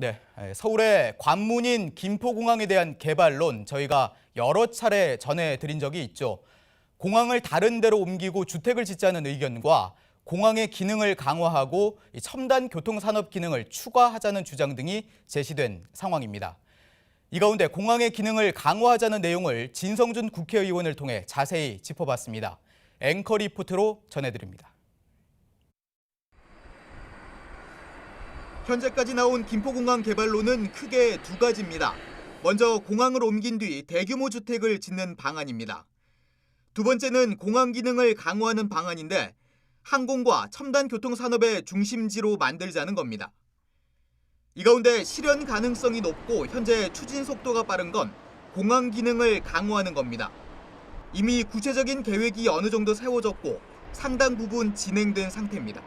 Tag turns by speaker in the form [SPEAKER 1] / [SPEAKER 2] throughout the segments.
[SPEAKER 1] 네, 서울의 관문인 김포공항에 대한 개발론 저희가 여러 차례 전해드린 적이 있죠. 공항을 다른 데로 옮기고 주택을 짓자는 의견과 공항의 기능을 강화하고 이 첨단 교통산업 기능을 추가하자는 주장 등이 제시된 상황입니다. 이 가운데 공항의 기능을 강화하자는 내용을 진성준 국회의원을 통해 자세히 짚어봤습니다. 앵커 리포트로 전해드립니다. 현재까지 나온 김포공항 개발로는 크게 두 가지입니다. 먼저 공항을 옮긴 뒤 대규모 주택을 짓는 방안입니다. 두 번째는 공항 기능을 강화하는 방안인데 항공과 첨단 교통 산업의 중심지로 만들자는 겁니다. 이 가운데 실현 가능성이 높고 현재 추진 속도가 빠른 건 공항 기능을 강화하는 겁니다. 이미 구체적인 계획이 어느 정도 세워졌고 상당 부분 진행된 상태입니다.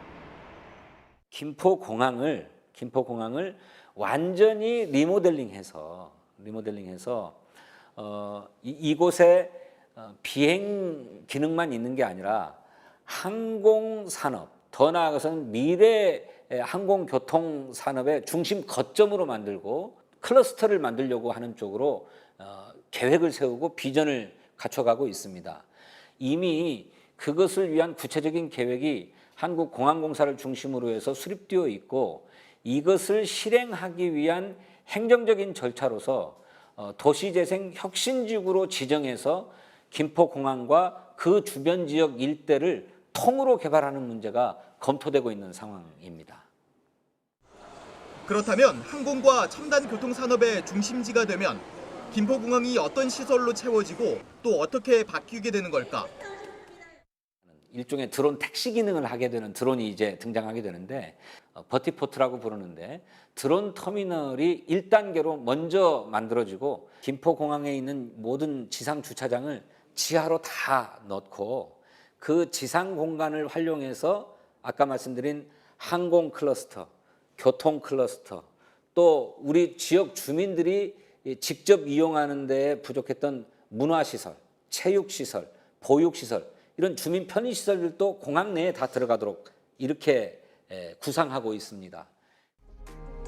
[SPEAKER 2] 김포 공항을 김포공항을 완전히 리모델링해서 리모델링해서 어, 이, 이곳에 어, 비행 기능만 있는 게 아니라 항공 산업 더 나아가서는 미래 항공 교통 산업의 중심 거점으로 만들고 클러스터를 만들려고 하는 쪽으로 어, 계획을 세우고 비전을 갖춰가고 있습니다. 이미 그것을 위한 구체적인 계획이 한국공항공사를 중심으로 해서 수립되어 있고 이것을 실행하기 위한 행정적인 절차로서 어, 도시재생 혁신지구로 지정해서 김포공항과 그 주변 지역 일대를 통으로 개발하는 문제가 검토되고 있는 상황입니다.
[SPEAKER 1] 그렇다면 항공과 첨단 교통 산업의 중심지가 되면 김포공항이 어떤 시설로 채워지고 또 어떻게 바뀌게 되는 걸까?
[SPEAKER 2] 일종의 드론 택시 기능을 하게 되는 드론이 이제 등장하게 되는데 어, 버티포트라고 부르는데 드론 터미널이 1단계로 먼저 만들어지고 김포공항에 있는 모든 지상 주차장을 지하로 다 넣고 그 지상 공간을 활용해서 아까 말씀드린 항공 클러스터, 교통 클러스터, 또 우리 지역 주민들이 직접 이용하는 데 부족했던 문화시설, 체육시설, 보육시설 이런 주민 편의시설들도 공항 내에 다 들어가도록 이렇게 에, 구상하고 있습니다.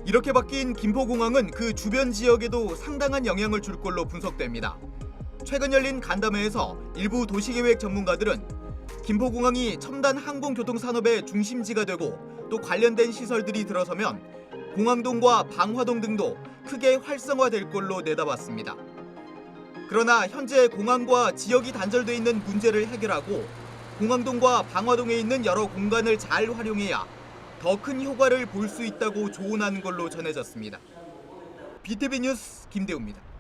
[SPEAKER 1] 이렇게 바뀐 김포공항은 그 주변 지역에도 상당한 영향을 줄 걸로 분석됩니다. 최근 열린 간담회에서 일부 도시계획 전문가들은 김포공항이 첨단 항공교통 산업의 중심지가 되고 또 관련된 시설들이 들어서면 공항동과 방화동 등도 크게 활성화될 걸로 내다봤습니다. 그러나 현재 공항과 지역이 단절돼 있는 문제를 해결하고 공항동과 방화동에 있는 여러 공간을 잘 활용해야 더 큰 효과를 볼 수 있다고 조언하는 걸로 전해졌습니다. BTV 뉴스 김대우입니다.